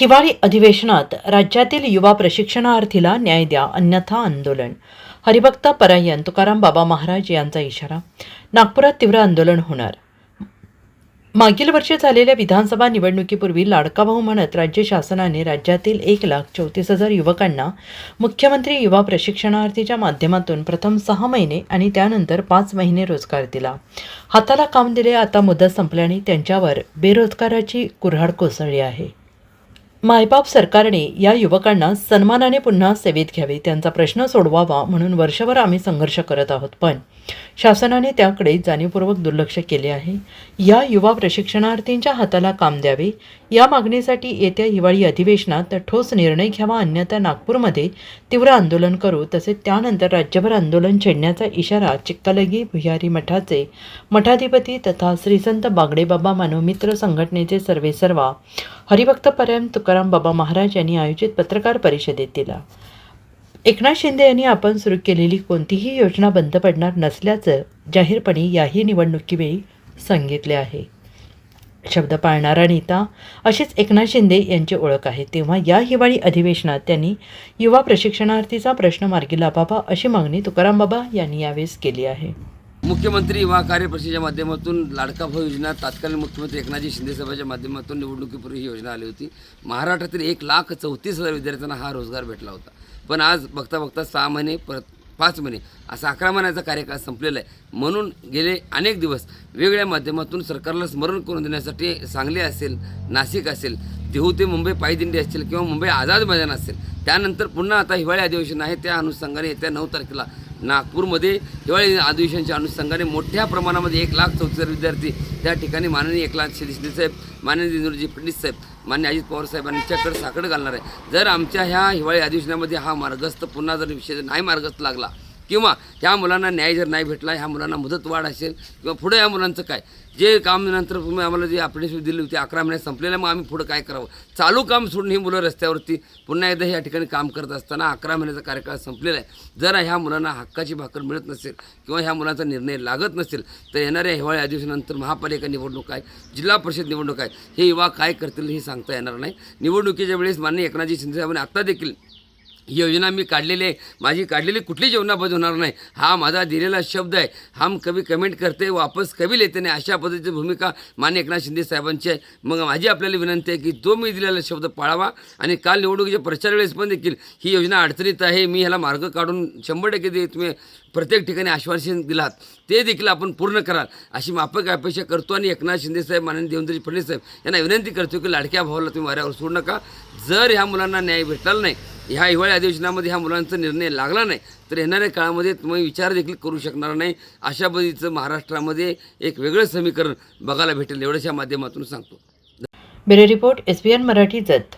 हिवाळी अधिवेशनात राज्यातील युवा प्रशिक्षणार्थीला न्याय द्या अन्यथा आंदोलन. हरिभक्त परायण तुकाराम बाबा महाराज यांचा इशारा. नागपुरात तीव्र आंदोलन होणार. मागील वर्षी झालेल्या विधानसभा निवडणुकीपूर्वी लाडका भाऊ म्हणत राज्य शासनाने राज्यातील एक लाख चौतीस हजार युवकांना मुख्यमंत्री युवा प्रशिक्षणार्थीच्या माध्यमातून प्रथम सहा महिने आणि त्यानंतर पाच महिने रोजगार दिला. हाताला काम दिले आता मुदत संपल्याने त्यांच्यावर बेरोजगाराची कुऱ्हाड कोसळली आहे. मायबाप सरकारने या युवकांना सन्मानाने पुन्हा सेवेत घ्यावे त्यांचा प्रश्न सोडवावा म्हणून वर्षभर आम्ही संघर्ष करत आहोत. पण शासनाने त्याकडे जाणीवपूर्वक दुर्लक्ष केले आहे. या युवा प्रशिक्षणार्थींच्या हाताला काम द्यावे. या मागणीसाठी येत्या हिवाळी अधिवेशनात ठोस निर्णय घ्यावा अन्यथा नागपूरमध्ये तीव्र आंदोलन करू तसेच त्यानंतर राज्यभर आंदोलन छेडण्याचा इशारा चिक्कालगी भुयारी मठाचे मठाधिपती तथा श्रीसंत बागडेबाबा मानवमित्र संघटनेचे सर्वेसर्वा हरिभक्त परम तुकाराम बाबा महाराज यांनी आयोजित पत्रकार परिषदेत दिला. एकनाथ शिंदे यांनी आपण सुरू केलेली कोणतीही योजना बंद पडणार नसल्याचं जाहीरपणे याही निवडणुकीवेळी सांगितले आहे. शब्द पाळणारा नेता अशीच एकनाथ शिंदे यांची ओळख आहे. तेव्हा या हिवाळी अधिवेशनात त्यांनी युवा प्रशिक्षणार्थीचा प्रश्न मार्गी लाभावा अशी मागणी तुकाराम बाबा यांनी यावेळेस केली आहे. मुख्यमंत्री युवा कार्यपरिषदेच्या माध्यमातून लाडका भाऊ योजना तात्कालीन मुख्यमंत्री एकनाथजी शिंदेसाहेबांच्या माध्यमातून निवडणुकीपूर्वी ही योजना आली होती. महाराष्ट्रातील एक लाख चौतीस हजार विद्यार्थ्यांना हा रोजगार भेटला होता. पण आज बघता बघता सहा महिने परत पाच महिने असा अकरा महिन्याचा कार्यकाळ संपलेला आहे. म्हणून गेले अनेक दिवस वेगवेगळ्या माध्यमातून सरकारला स्मरण करून देण्यासाठी सांगली असेल नाशिक असेल देहू ते मुंबई पायदिंडी असेल किंवा मुंबई आझाद मैदान असेल त्यानंतर पुन्हा आता हिवाळी अधिवेशन आहे. त्या अनुषंगाने येत्या नऊ तारखेला नागपूरमध्ये हिवाळी अधिवेशनाच्या अनुषंगाने मोठ्या प्रमाणामध्ये एक लाख चौतीस विद्यार्थी त्या ठिकाणी माननीय एकनाथ शिंदे साहेब माननीय इंद्रजी फडणवीस साहेब मान्य अजित पवार साहेबांच्याकडे साखड घालणार आहे. जर आमच्या ह्या हिवाळी अधिवेशनामध्ये हा मार्गस्थ पुन्हा जर विषय नाही मार्गस्थ लागला किंवा ह्या मुलांना न्याय जर नाही भेटला ह्या मुलांना मुदतवाढ असेल किंवा पुढे या मुलांचं काय? जे काम नंतर तुम्ही आम्हाला जे अप्रेंटिस दिली होती अकरा महिन्यात संपलेलं मग आम्ही पुढं काय करावं? चालू काम सोडून ही मुलं रस्त्यावरती पुन्हा एकदा या ठिकाणी काम करत असताना अकरा महिन्याचा कार्यकाळ संपलेला आहे. जर ह्या मुलांना हक्काची भाकर मिळत नसेल किंवा ह्या मुलांचा निर्णय लागत नसेल तर येणाऱ्या हिवाळी अधिवेशनानंतर महापालिका निवडणूक आहे जिल्हा परिषद निवडणूक आहे. हे युवा काय करतील हे सांगता येणार नाही. निवडणुकीच्या वेळेस माननीय एकनाथजी शिंदेसाहेबांनी आत्ता देखील योजना मी काढलेली आहे. माझी काढलेली कुठली योजना होणार नाही. हा माझा दिलेला शब्द आहे. हम कभी कमेंट करते वापस कवी लेते नाही. अशा पद्धतीची भूमिका मान्य एकनाथ शिंदे साहेबांची आहे. मग माझी आपल्याला विनंती आहे की तो मी दिलेला शब्द पाळावा आणि काल निवडणुकीच्या प्रचार वेळेस पण देखील ही योजना अडचणीत आहे. मी ह्याला मार्ग काढून शंभर टक्के दे तुम्ही प्रत्येक ठिकाणी आश्वासन दिलात. ते देखील आपण पूर्ण कराल. अशी माफक अपेक्षा करतो आणि एकनाथ शिंदेसाहेब माननीय देवेंद्रजी फडणवीस साहेब यांना विनंती करतो की लाडक्या भावाला तुम्ही वाऱ्यावर सोडू नका. जर ह्या मुलांना न्याय भेटला नाही ह्या हिवाळी अधिवेशनामध्ये ह्या मुलांचा निर्णय लागला नाही तर येणाऱ्या काळामध्ये तुम्ही विचार देखील करू शकणार नाही. अशा पद्धतीचं महाराष्ट्रामध्ये एक वेगळं समीकरण बघायला भेटेल एवढ्याच्या माध्यमातून सांगतो. Bureau report S B N Marathi Jath.